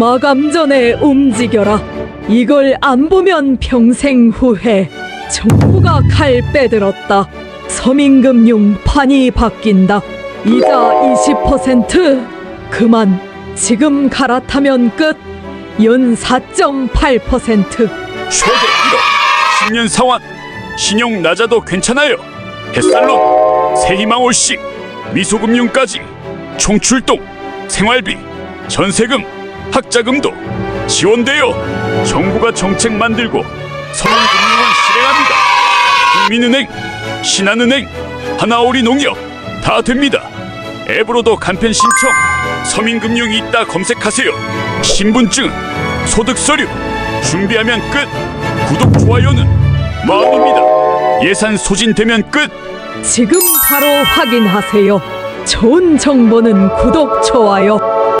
마감 전에 움직여라. 이걸 안 보면 평생 후회. 정부가 칼 빼들었다. 서민금융 판이 바뀐다. 이자 20% 그만. 지금 갈아타면 끝. 연 4.8%. 최대 1억 10년 상환 신용 낮아도 괜찮아요 햇살론 새희망 올식 미소금융까지 총출동 생활비 전세금 학자금도 지원되어 정부가 정책 만들고 서민금융을 실행합니다. 국민은행 신한은행 하나오리 농협 다 됩니다. 앱으로도 간편 신청 서민금융이 있다 검색하세요. 신분증 소득서류 준비하면 끝. 구독 좋아요는 마음입니다. 예산 소진되면 끝. 지금 바로 확인하세요. 좋은 정보는 구독, 좋아요.